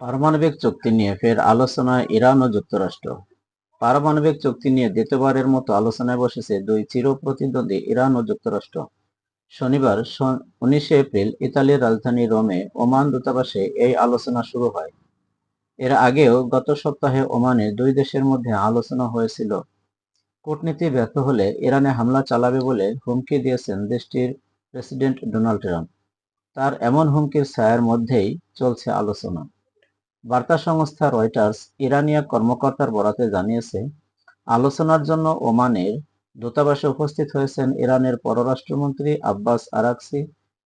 পারমাণবিক চুক্তি নিয়ে ফের আলোচনায় ইরান ও যুক্তরাষ্ট্র। পারমাণবিক চুক্তি নিয়ে দ্বিতীয়বারের মতো আলোচনায় বসেছে দুই চির প্রতিদ্বন্দ্বী ইরান ও যুক্তরাষ্ট্র। শনিবার উনিশে এপ্রিল ইতালির রাজধানী রোমে ওমান দূতাবাসে এই আলোচনা শুরু হয়। এর আগেও গত সপ্তাহে ওমানে দুই দেশের মধ্যে আলোচনা হয়েছিল। কূটনীতি ব্যর্থ হলে ইরানে হামলা চালাবে বলে হুমকি দিয়েছেন দেশটির প্রেসিডেন্ট ডোনাল্ড ট্রাম্প। তার এমন হুমকির ছায়ার মধ্যেই চলছে আলোচনা। বার্তা সংস্থা রয়টার্স ইরানিয়া কর্মকর্তার বরাতে জানিয়েছে, আলোচনার জন্য ওমানের দূতাবাসে উপস্থিত হয়েছেন ইরানের পররাষ্ট্রমন্ত্রী আব্বাস আরাকসি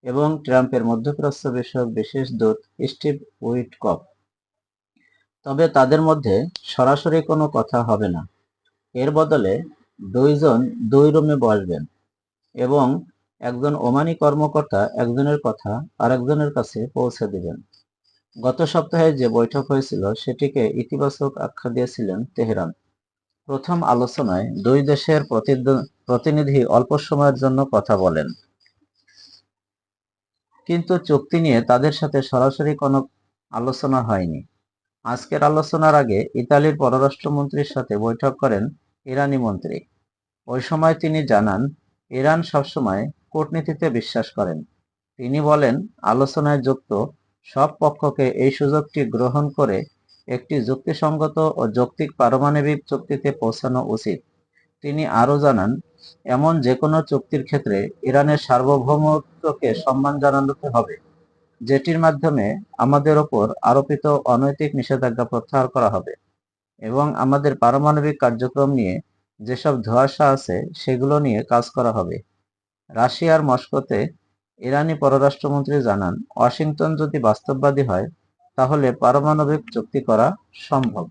এবং ট্রাম্পের মধ্যপ্রাচ্য বিষয়ক বিশেষ দূত স্টিভ উইটকপ তবে তাদের মধ্যে সরাসরি কোনো কথা হবে না। এর বদলে দুইজন দুই রুমে বসবেন এবং একজন ওমানি কর্মকর্তা একজনের কথা আরেকজনের কাছে পৌঁছে দিবেন। গত সপ্তাহে যে বৈঠক হয়েছিল, সেটিকে ইতিবাচক আখ্যা দিয়েছিলেন তেহরান। প্রথম আলোচনায় দুই দেশের প্রতিনিধি অল্প সময়ের জন্য কথা বলেন। কিন্তু চুক্তি নিয়ে তাদের সাথে সরাসরি কোনো আলোচনা হয়নি। আজকের আলোচনার আগে ইতালির পররাষ্ট্রমন্ত্রীর সাথে বৈঠক করেন ইরানি মন্ত্রী। ওই সময় তিনি জানান, ইরান সবসময় কূটনীতিতে বিশ্বাস করেন। তিনি বলেন, আলোচনায় যুক্ত সব পক্ষকে এই সুযোগটি গ্রহণ করে একটি যুক্তিসঙ্গত ও যৌক্তিক পারমাণবিক চুক্তিতে পৌঁছানো উচিত। তিনি আরও জানান, এমন যে কোনো চুক্তির ক্ষেত্রে ইরানের সার্বভৌমত্বকে সম্মান জানাতে হবে, যেটির মাধ্যমে আমাদের ওপর আরোপিত অনৈতিক নিষেধাজ্ঞা প্রত্যাহার করা হবে এবং আমাদের পারমাণবিক কার্যক্রম নিয়ে যেসব ধোঁয়াশা আছে সেগুলো নিয়ে কাজ করা হবে। রাশিয়ার মস্কোতে ইরানি পররাষ্ট্রমন্ত্রী জানান ওয়াশিংটন যদি বাস্তববাদী হয় তাহলে পারমাণবিক চুক্তি করা সম্ভব।